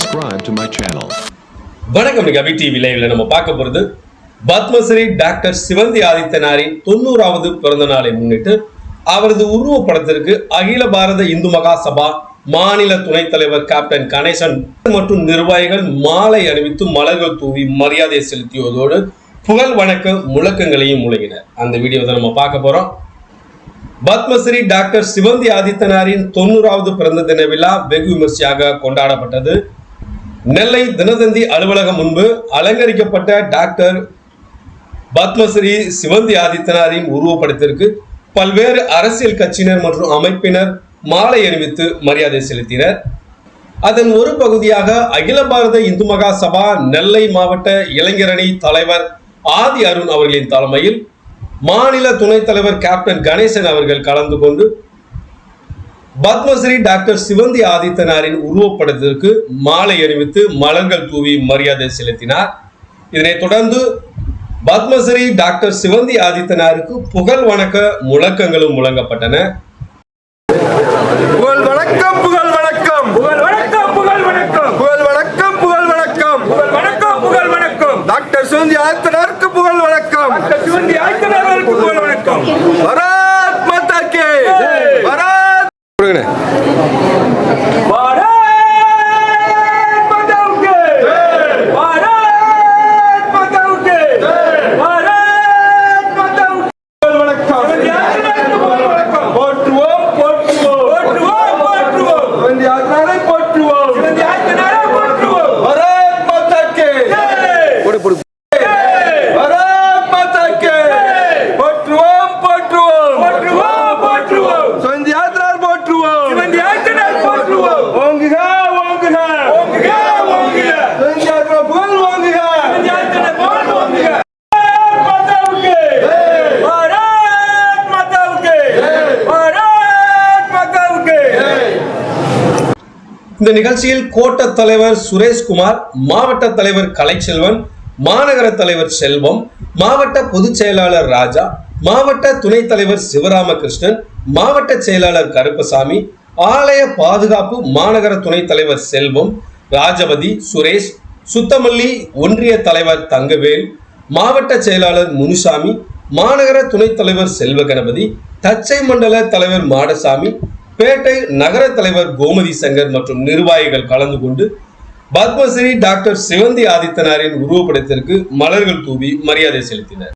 subscribe to my channel. வணக்கம். இன்னைக்கு TV லைவ்ல நம்ம பார்க்க போறது பத்மஸ்ரீ டாக்டர் சிவந்தி ஆதித்தனாரின் தொண்ணூறாவது பிறந்த நாளை முன்னிட்டு அவரது உருவப்படத்திற்கு அகில பாரத இந்து மகா சபா மாநில துணைத் தலைவர் கேப்டன் கணேசன் மற்றும் நிர்வாகிகள் மாலை அணிவித்து மலர்கள் தூவி மரியாதை செலுத்தியதோடு புகழ் வணக்க முழக்கங்களையும் முழங்கினர். அந்த வீடியோவை நம்ம பார்க்க போறோம். பத்மஸ்ரீ டாக்டர் சிவந்தி ஆதித்தனாரின் தொண்ணூறாவது பிறந்த தின விழா வெகு விமர்சையாக கொண்டாடப்பட்டது. நெல்லை தினதந்தி அலுவலகம் முன்பு அலங்கரிக்கப்பட்ட டாக்டர் பத்மஸ்ரீ சிவந்தி ஆதித்தனாரின் உருவப்படத்திற்கு பல்வேறு அரசியல் கட்சியினர் மற்றும் அமைப்பினர் மாலை அணிவித்து மரியாதை செலுத்தினர். அதன் ஒரு பகுதியாக அகில பாரத இந்து மகா சபா நெல்லை மாவட்ட இளைஞரணி தலைவர் ஆதி அருண் அவர்களின் தலைமையில் மாநில துணைத் தலைவர் கேப்டன் கணேசன் அவர்கள் கலந்து கொண்டு பத்மஸ்ரீ டாக்டர் சிவந்தி ஆதித்தனாரின் உருவப்படத்திற்கு மாலை அணிவித்து மலர்கள் தூவி மரியாதை செலுத்தினார். இதனைத் தொடர்ந்து பத்மஸ்ரீ டாக்டர் சிவந்தி ஆதித்தனாருக்கு புகழ் வணக்க முழக்கங்களும் முழங்கப்பட்டன. புகழ் வணக்கம் புகழ் வணக்கம். புகழ் வணக்கம் புகழ் வணக்கம். புகழ் வணக்கம் புகழ் வணக்கம். புகழ் வணக்கம் புகழ் வணக்கம். டாக்டர் சுந்தி ஆத்தனருக்கு புகழ் வணக்கம். டாக்டர் சிவந்தி ஆய்த்தனர்களுக்கு புகழ் வணக்கம். பராத் மாதா கே ஜெய். பராத் കൊടുക്കണേ. இந்த நிகழ்ச்சியில் கோட்ட தலைவர் சுரேஷ்குமார் மாவட்ட தலைவர் கலைச்செல்வன் மாநகர தலைவர் செல்வம் மாவட்ட பொதுச் செயலாளர் ராஜா மாவட்ட துணைத் தலைவர் சிவராமகிருஷ்ணன் மாவட்ட செயலாளர் கருப்பசாமி ஆலய பாதுகாப்பு மாநகர துணைத் தலைவர் செல்வம் ராஜபதி சுரேஷ் சுத்தமல்லி ஒன்றிய தலைவர் தங்கவேல் மாவட்ட செயலாளர் முனுசாமி மாநகர துணைத் தலைவர் செல்வ கணபதி தச்சை மண்டல தலைவர் மாடசாமி பேட்டை நகர தலைவர் கோமதி சங்கர் மற்றும் நிர்வாகிகள் கலந்து கொண்டு பத்மஸ்ரீ டாக்டர் சிவந்தி ஆதித்தனாரின் உருவப்படத்திற்கு மலர்கள் தூவி மரியாதை செலுத்தினர்.